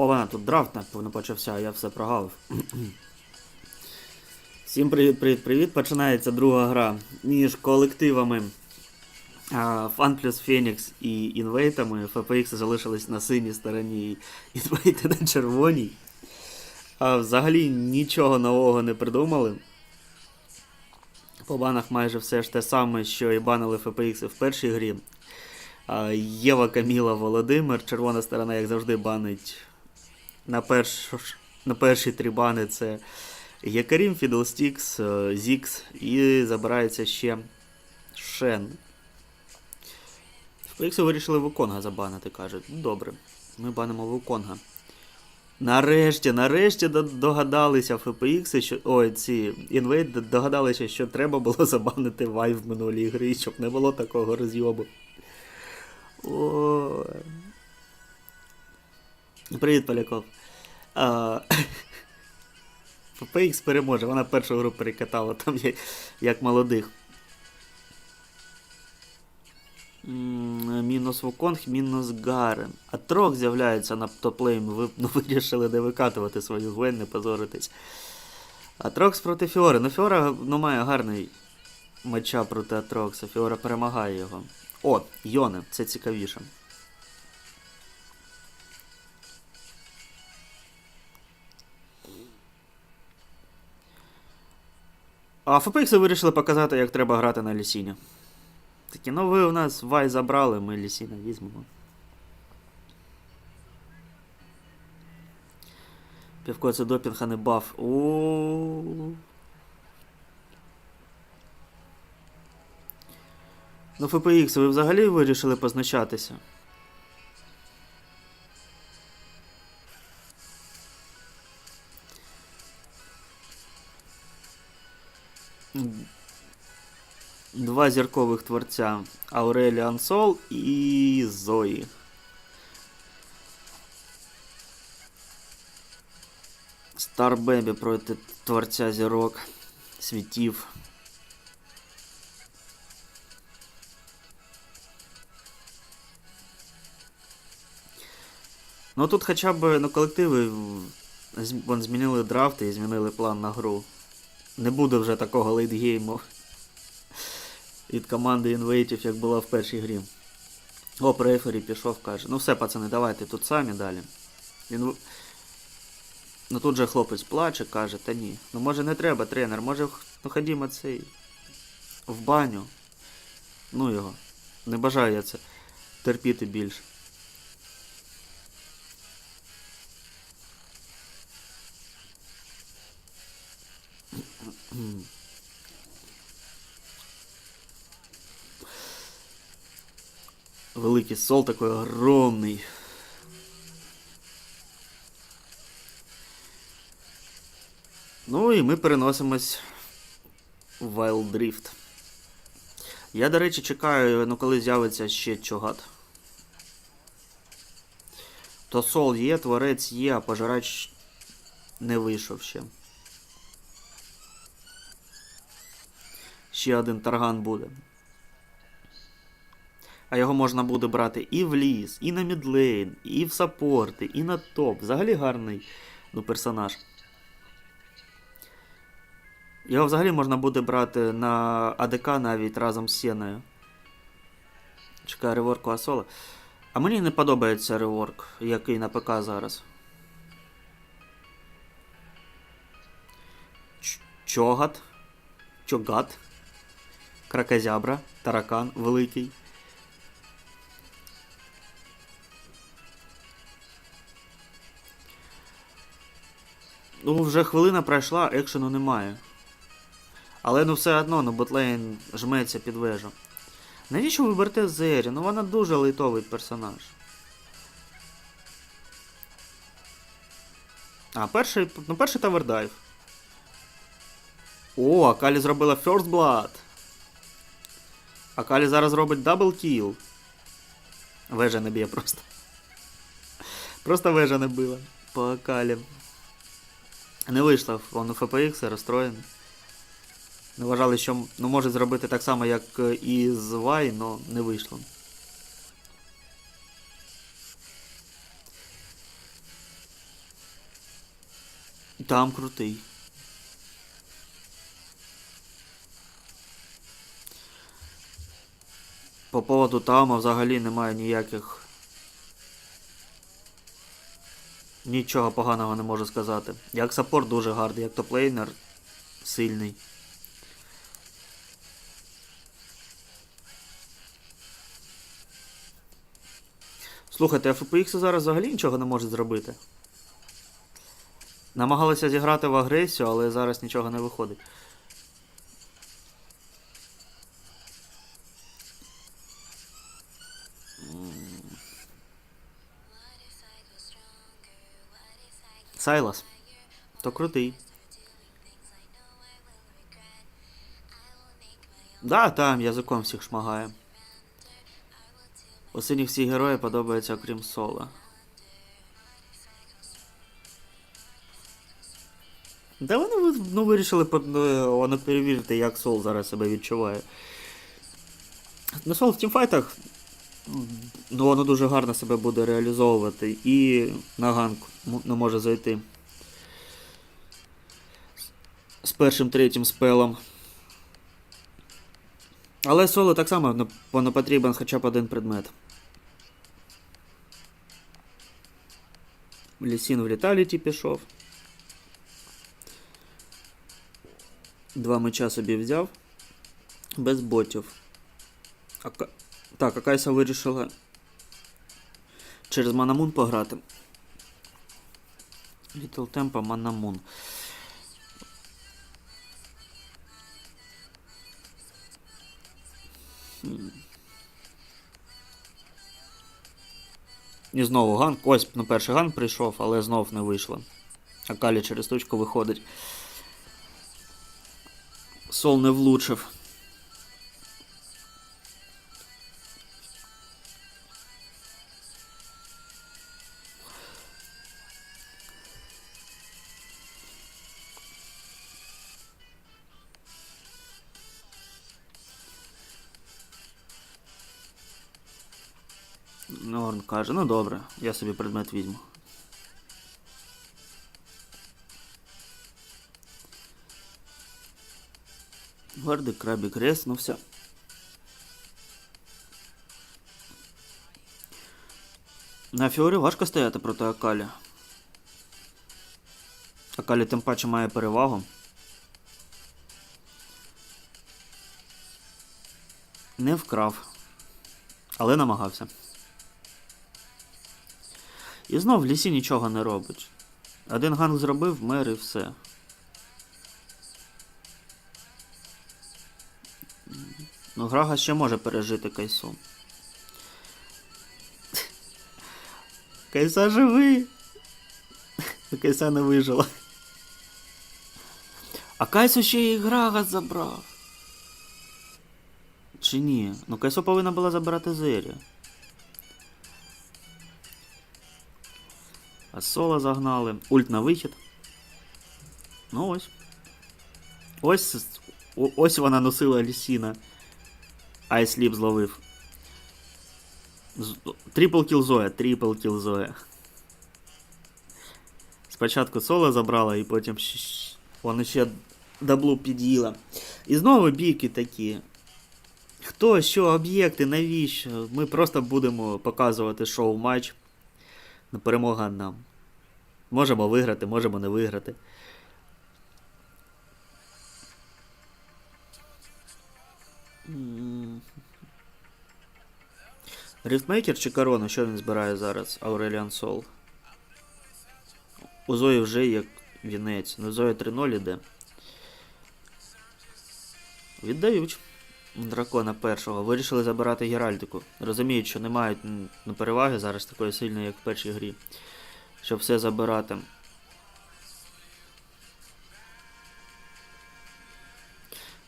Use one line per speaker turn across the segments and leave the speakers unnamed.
О, тут драфт, напевно, почався, я все прогавив. Всім привіт, привіт, привіт. Починається друга гра між колективами Fun плюс Phoenix і інвейтами. FPX залишились на синій стороні, інвейти на червоній. А взагалі нічого нового не придумали. По банах майже все ж те саме, що і банили FPX в першій грі. Єва Каміла Володимир. Червона сторона, як завжди, банить на, перш... на перші три бани це Якарім, Фідлстікс, е, Зікс і забирається ще Шен. FPX вирішили Вуконга забанити, кажуть. Добре, ми банимо Вуконга. Нарешті, нарешті догадалися FPX, що. Ой, ці інвейт догадалися, що треба було забанити Вай в минулій грі, щоб не було такого розйобу. Ой. Привіт, Поляков. А, переможе, вона першу гру перекатала там як, як молодих. Мінус Вуконг, мінус Гарен. А трох з'являється на топлейн. Ви ну, вирішили не викатувати свою гвен, не позоритись. А Трокс проти Фіори. Ну, Фіора ну, має гарний матча проти Атрокса. Фіора перемагає його. О, Йоне, це цікавіше. А FPX вирішили показати, як треба грати на Лісіні. Такі, ну ви у нас Вай забрали, ми Лісіна візьмемо. Півко це допінг, а не баф. Ну, FPX, ви взагалі вирішили позначатися? Два зіркових творця Ауреліан Сол і Зої. Стар Бебі проти творця зірок світів. Ну тут хоча б ну, колективи вон, змінили драфти і змінили план на гру. Не буде вже такого лейтгейму від команди інвейтів, як була в першій грі. О, рефері пішов, каже. Ну все, пацани, давайте тут самі далі. Він... Ну тут же хлопець плаче, каже, та ні. Ну може не треба, тренер, може ну ходімо цей. В баню. Ну його. Не бажаю я це терпіти більше. Великий сол такой огромный. Ну і ми переносимось в Wild Drift. Я, до речі, чекаю, ну коли з'явиться ще чогат. То сол є, творець є, а пожирач не вийшов ще. Ще один тарган буде. А його можна буде брати і в ліс, і на мідлейн, і в саппорти, і на топ. Взагалі гарний ну, персонаж. Його взагалі можна буде брати на АДК навіть разом з Сєною. Чекаю реворку Асола. А мені не подобається реворк, який на ПК зараз. Чогат. Чогат. Кракозябра. Таракан великий. Ну, вже хвилина пройшла, екшену немає. Але ну все одно, ну ботлейн жметься під вежу. Навіщо ви берете Зері? Ну вона дуже лейтовий персонаж. А, перший. Ну, перший тавердайв. О, Акалі зробила First Blood. Акалі зараз робить дабл кіл. Вежа не б'є просто. Просто вежа не била. По Акалі. Не вийшло, он у FPX розстроєний. Не вважали, що ну, може зробити так само, як е, і з Y, але не вийшло. там крутий. По поводу Таума взагалі немає ніяких. Нічого поганого не можу сказати. Як саппорт дуже гарний, як топлейнер сильний. Слухайте, FPX зараз взагалі нічого не може зробити. Намагалися зіграти в агресію, але зараз нічого не виходить. Сайлас. То крутий. Да, там язиком всіх шмагає. У синіх всі герої подобаються, окрім Сола. Да вони ну, вирішили по- ну, воно перевірити, як Сол зараз себе відчуває. Ну, Сол в тімфайтах воно дуже гарно себе буде реалізовувати і на ганк не може зайти. З першим третім спелом. Але соло так само воно потрібен хоча б один предмет. Лісін в літаліті пішов. Два меча собі взяв. Без ботів. Так, а Кайса вирішила через Манамун пограти. Little Tempo Манамун. І знову ганк. Ось на перший ганк прийшов, але знов не вийшло. А Калі через точку виходить. Сол не влучив. Норн каже, ну добре, я собі предмет візьму. Гварди, крабі, крест, ну все. На Фіорі важко стояти проти Акалі. Акалі тим паче має перевагу. Не вкрав, але намагався. І знов в лісі нічого не робить. Один ганг зробив, мер і все. Ну, Грага ще може пережити Кайсу. Кайса живий! Кайса не вижила. А Кайсу ще і Грага забрав. Чи ні? Ну Кайсу повинна була забирати Зері. Соло загнали. Ульт на вихід. Ну ось. Ось. Ось вона носила Лісіна. Айсліп зловив. Трипл кіл Зоя, трипл кіл Зоя. Спочатку соло забрала, і потім вона ще даблу під'їла. І знову бійки такі. Хто, що, об'єкти, навіщо? Ми просто будемо показувати шоу-матч. Ну, перемога нам. Можемо виграти, можемо не виграти. Рифтмейкер чи корона? Що він збирає зараз? Ауреліан Сол. У Зої вже є вінець. Ну, Зоя 3-0 іде. Віддають. Дракона першого. Вирішили забирати Геральдику. Розуміють, що не мають ну, переваги зараз такої сильної, як в першій грі. Щоб все забирати.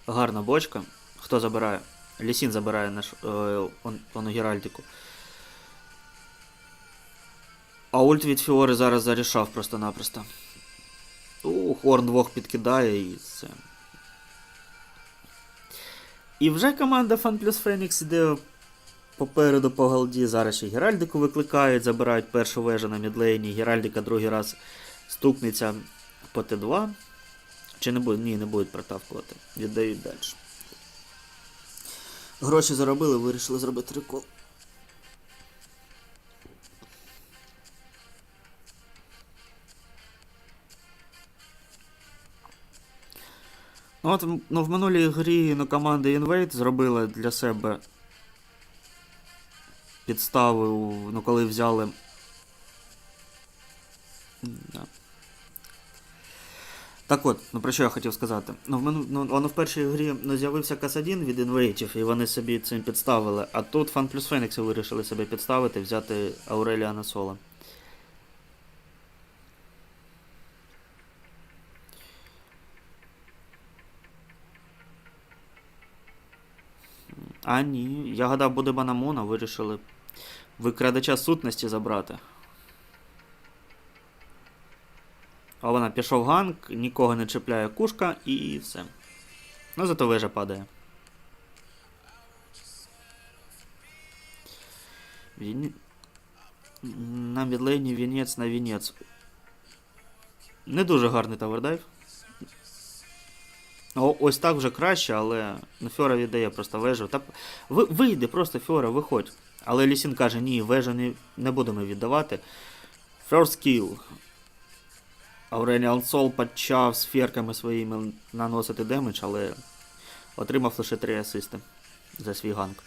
Гарна бочка. Хто забирає? Лісін забирає наш е, он, ону Геральдику. А ульт від Фіори зараз зарішав просто-напросто. У, Хорн двох підкидає і все. І вже команда Фан плюс Фенікс іде попереду по голді. Зараз ще Геральдику викликають, забирають першу вежу на мідлейні. Геральдика другий раз стукнеться по Т2. Чи не буде? Ні, не будуть протавкувати. Віддають далі. Гроші заробили, вирішили зробити рекол. Ну, от, ну, в минулій грі ну, команда Invade зробила для себе підстави, ну, коли взяли. Так от, ну про що я хотів сказати? Ну, в мину... ну, воно в першій грі ну, з'явився Касадін від інвейтів, і вони собі цим підставили. А тут Фан плюс Фенікси вирішили себе підставити, взяти Ауреліана Соло. А ні, я гадав, буде Банамона, вирішили викрадача сутності забрати. А вона пішов ганк, нікого не чіпляє кушка і все. Ну зато вежа падає. Віні... На відлейні вінець на вінець. Не дуже гарний тавердайв. О, ось так вже краще, але ну, Фьора віддає просто вежу. Та ви, вийди просто Фьора, виходь. Але Лісін каже, ні, вежу не, не будемо віддавати. First kill. Ауреліан Сол почав сферками своїми наносити демедж, але отримав лише 3 асисти за свій ганк.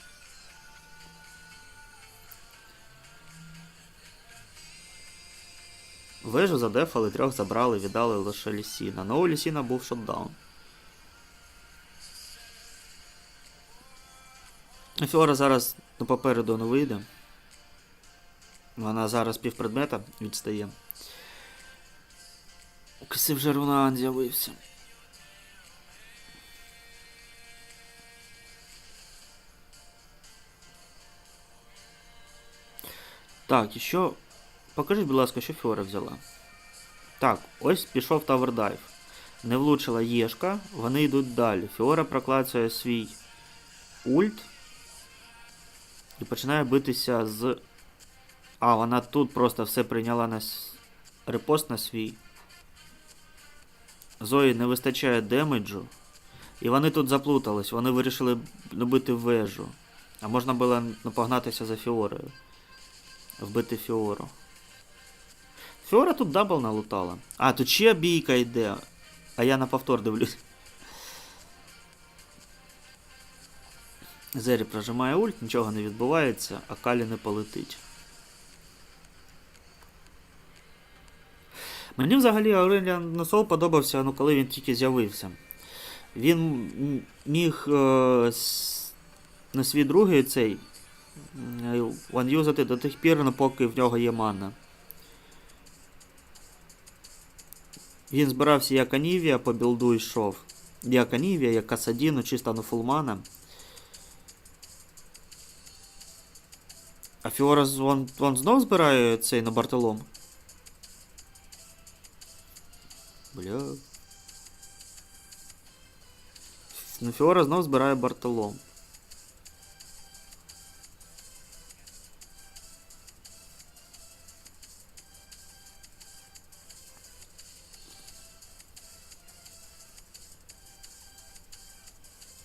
Вежу задефали, трьох забрали, віддали лише Лісіна. Ну у Лісіна був шотдаун. Фіора зараз ну, попереду не вийде. Вона зараз півпредмета відстає. Кси вже Рунан з'явився. Так, і що. Покажіть, будь ласка, що Фіора взяла. Так, ось пішов тавердайв. Не влучила Єшка, вони йдуть далі. Фіора проклацує свій ульт. І починає битися з. А, вона тут просто все прийняла на с- репост на свій. Зої не вистачає демеджу. І вони тут заплутались, вони вирішили добити вежу. А можна було ну, погнатися за Фіорою. Вбити Фіору. Фіора тут дабл налутала. А, тут ще бійка йде. А я на повтор дивлюсь. Зері прожимає ульт, нічого не відбувається, а Калі не полетить. Мені взагалі Ауреліан Носол подобався, ну, коли він тільки з'явився. Він міг е, на свій другий цей е, ванюзати до тих пір, ну, поки в нього є мана. Він збирався як Анівія, по білду йшов. Як Анівія, як Касадіну, чисто на фулмана. А Фіора з- он, он знов збирає цей на Бартолом? Бля. Ну, Фіора знов збирає Бартолом.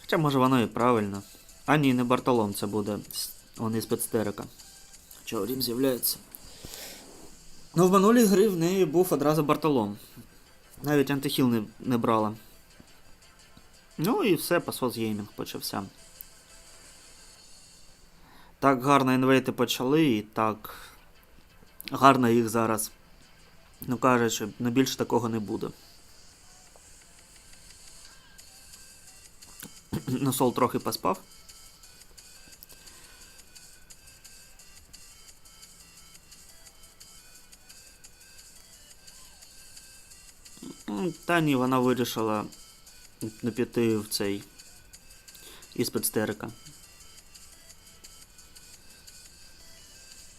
Хоча може воно і правильно. А ні, не Бартолом це буде. Он із Пецтерика. Чого Рім з'являється? Ну, в минулій грі в неї був одразу Бартолом. Навіть антихіл не, не брала. Ну і все, пасос геймінг почався. Так гарно інвейти почали, і так гарно їх зараз. Ну кажуть, що ну, більше такого не буде. Ну, Сол трохи поспав. Та ні, вона вирішила не піти в цей іспит стерика.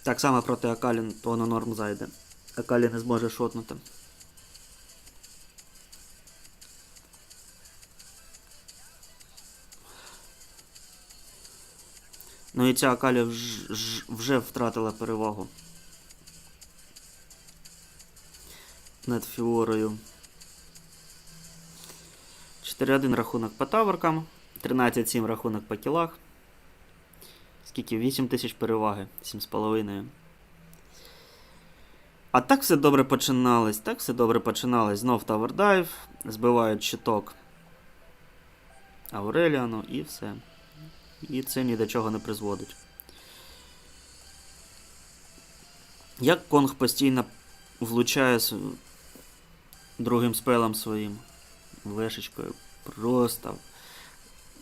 Так само проти Акалі, то на норм зайде. Акалі не зможе шотнути. Ну і ця Акалі вж- ж- вже втратила перевагу над Фіорою. 4-1 рахунок по таверкам, 13-7 рахунок по кілах. Скільки? 8 тисяч переваги, 7,5. А так все добре починалось, так все добре починалось. Знов тавердайв, збивають щиток Ауреліану і все. І це ні до чого не призводить. Як Конг постійно влучає другим спелом своїм вешечкою. Просто.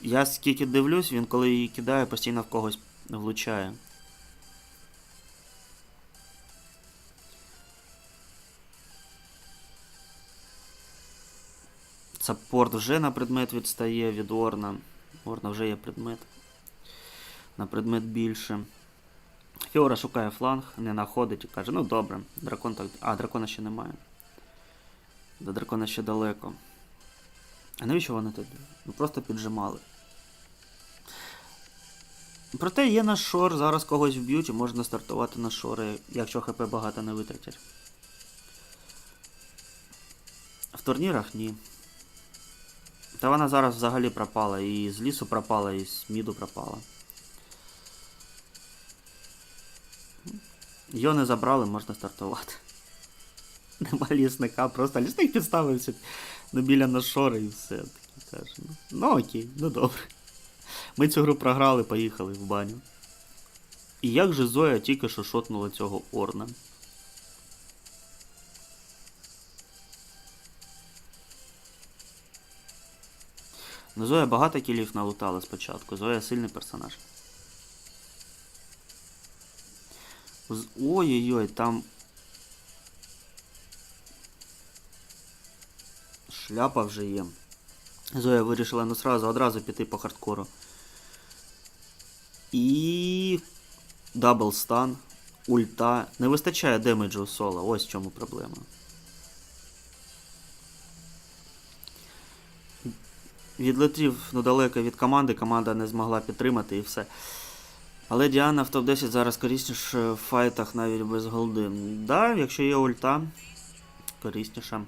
Я скільки дивлюсь, він коли її кидає, постійно в когось влучає. Саппорт вже на предмет відстає від Орна. Орна вже є предмет. На предмет більше. Фіора шукає фланг, не знаходить і каже, ну добре, дракон так. А, дракона ще немає. До дракона ще далеко. А навіщо вони тоді? Ну просто піджимали. Проте є наш шор, зараз когось вб'ють і можна стартувати на шори, якщо ХП багато не витратять. В турнірах ні. Та вона зараз взагалі пропала. І з лісу пропала, і з міду пропала. Його не забрали, можна стартувати. Нема лісника, просто лісник підставився ну, біля нашори і все. Такий каже. Ну, ну окей, ну добре. Ми цю гру програли, поїхали в баню. І як же Зоя тільки що шотнула цього Орна? Ну, Зоя багато кілів налутала спочатку. Зоя сильний персонаж. Ой-ой-ой, там. Шляпа вже є. Зоя вирішила ну сразу одразу піти по хардкору. І. Дабл стан. Ульта. Не вистачає демеджу соло. Ось в чому проблема. Відлетів ну, далеко від команди, команда не змогла підтримати і все. Але Діана в топ-10 зараз корисніше в файтах навіть без голди. Да, якщо є ульта, корисніше.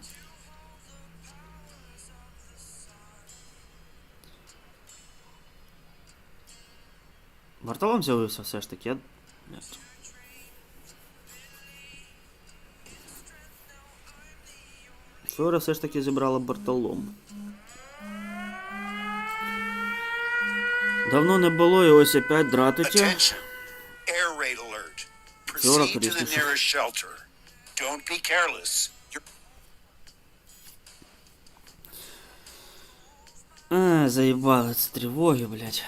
Вартовом з'явився все ж таки. я- Ні. Флора все ж таки зібрала Бартолом. Давно не було і ось опять
to the
корисніше. А, заебало це тривоги, блядь.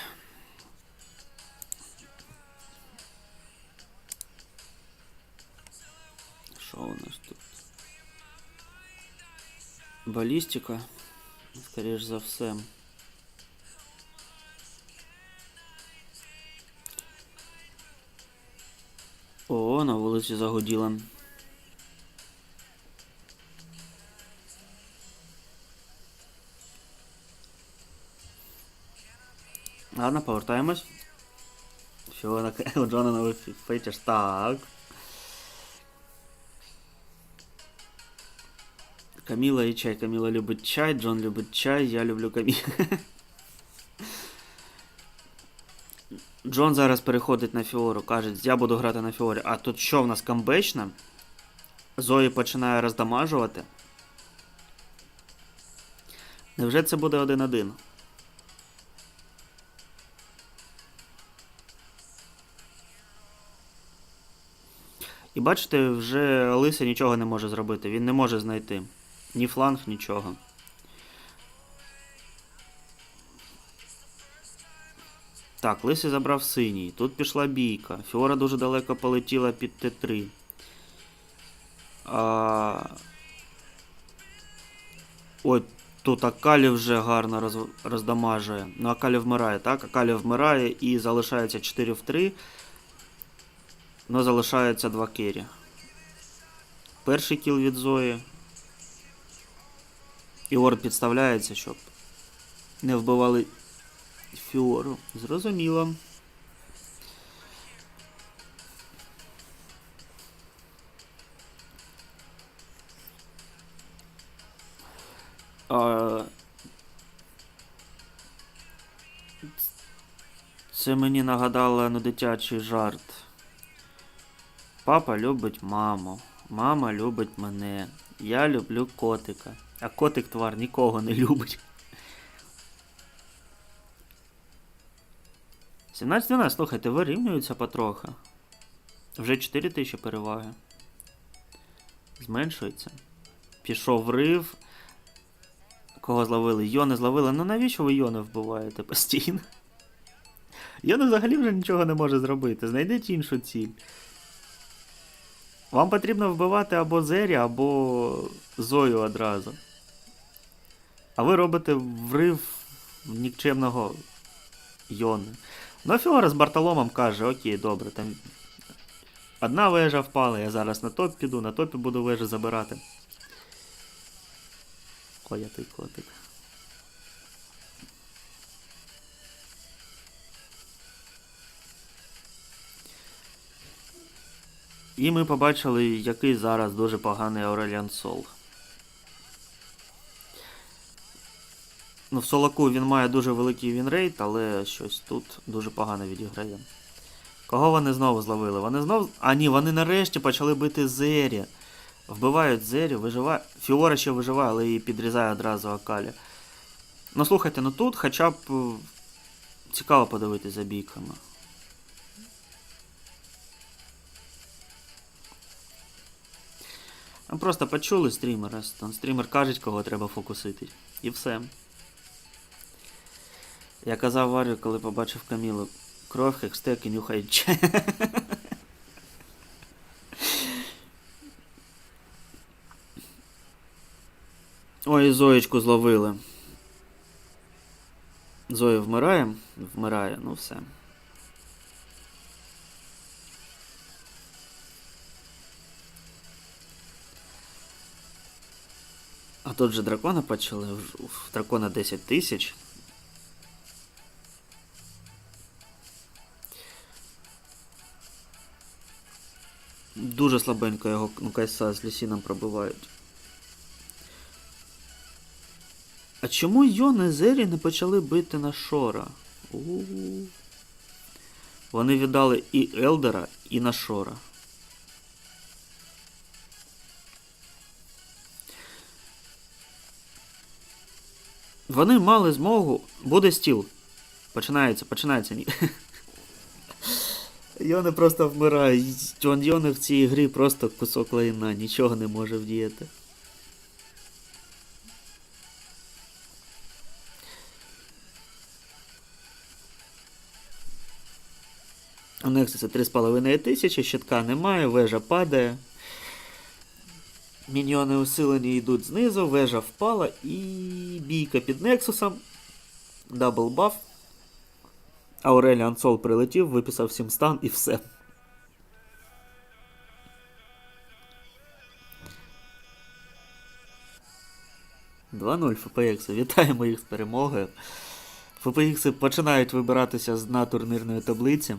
Балістика. Скоріш за все. О, на вулиці загуділо. Ладно, повертаємось. Що на Джона новий фетиш? Так. Каміла і чай. Каміла любить чай, Джон любить чай, я люблю камі. Джон зараз переходить на Фіору, каже, я буду грати на Фіорі. А тут що в нас камбечна? Зої починає роздамажувати. Невже це буде один-один? І бачите, вже Лися нічого не може зробити. Він не може знайти. Ні фланг, нічого. Так, Лисий забрав синій. Тут пішла бійка. Фіора дуже далеко полетіла під Т3. А... Ой, тут Акалі вже гарно роз... роздамажує. Ну, Акалі вмирає, так? Акалі вмирає і залишається 4 в 3. Ну, залишається 2 кері. Перший кіл від Зої. І підставляється, щоб не вбивали фіору. Зрозуміло. А... Це мені нагадало на дитячий жарт. Папа любить маму, мама любить мене, я люблю котика. А котик твар нікого не любить. 17-12, слухайте, вирівнюються потрохи. Вже 4 тисячі переваги. Зменшується. Пішов рив. Кого зловили? Йони зловили. Ну навіщо ви Йони вбиваєте постійно? Йони взагалі вже нічого не може зробити. Знайдіть іншу ціль. Вам потрібно вбивати або Зері, або Зою одразу. А ви робите врив нікчемного Йони. Ну, Фіора з Бартоломом каже, окей, добре, там одна вежа впала, я зараз на топ піду, на топі буду вежу забирати. Той котик. І ми побачили, який зараз дуже поганий Ауреліан Сол. Ну, в Солаку він має дуже великий вінрейт, але щось тут дуже погано відіграє. Кого вони знову зловили? Вони знову. А ні, вони нарешті почали бити Зері. Вбивають Зері, виживає. Фіора ще виживає, але її підрізає одразу Акалі. Ну слухайте, ну тут хоча б е, цікаво подивитися за бійками. Просто почули стрімера. Стрімер каже, кого треба фокусити. І все. Я казав Варю, коли побачив Камілу. Кров, хекстек і нюхай чай. Ой, Зоєчку зловили. Зоя вмирає? Вмирає, ну все. А тут же дракона почали. Дракона 10 тисяч. Дуже слабенько його ну, Кайса з Лісіном пробивають. А чому Йон і Зері не почали бити на Шора? У-у-у. Вони віддали і Елдера, і на Шора. Вони мали змогу. Буде стіл. Починається, починається. Йони просто вмирає. Джон Йони в цій грі просто кусок лайна, нічого не може вдіяти. У Нексуса 3,5 тисячі, щитка немає, вежа падає. Міньйони усилені йдуть знизу, вежа впала і бійка під Нексусом. Дабл баф. Ауреліан Сол прилетів, виписав всім стан і все. «2-0 ФПХ. Вітаємо їх з перемогою. ФПХ починають вибиратися з на турнірної таблиці.